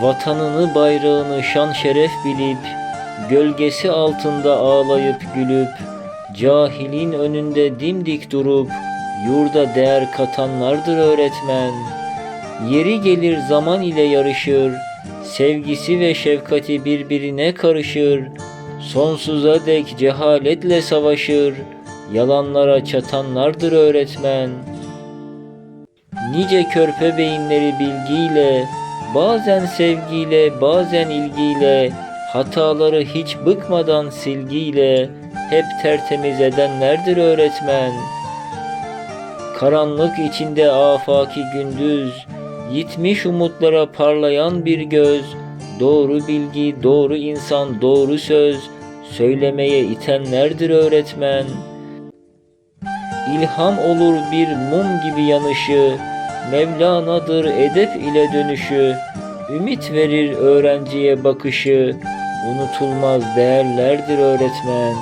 Vatanını bayrağını şan şeref bilip Gölgesi altında ağlayıp gülüp Cahilin önünde dimdik durup Yurda değer katanlardır öğretmen. Yeri gelir zaman ile yarışır Sevgisi ve şefkati birbirine karışır Sonsuza dek cehaletle savaşır Yalanlara çatanlardır öğretmen. Nice körpe beyinleri bilgiyle, bazen sevgiyle, bazen ilgiyle, hataları hiç bıkmadan silgiyle, hep tertemiz edenlerdir öğretmen. Karanlık içinde afaki gündüz, yitmiş umutlara parlayan bir göz, doğru bilgi, doğru insan, doğru söz, söylemeye itenlerdir öğretmen. İlham olur bir mum gibi yanışı, Mevlana'dır edep ile dönüşü, Ümit verir öğrenciye bakışı, Unutulmaz değerlerdir öğretmen.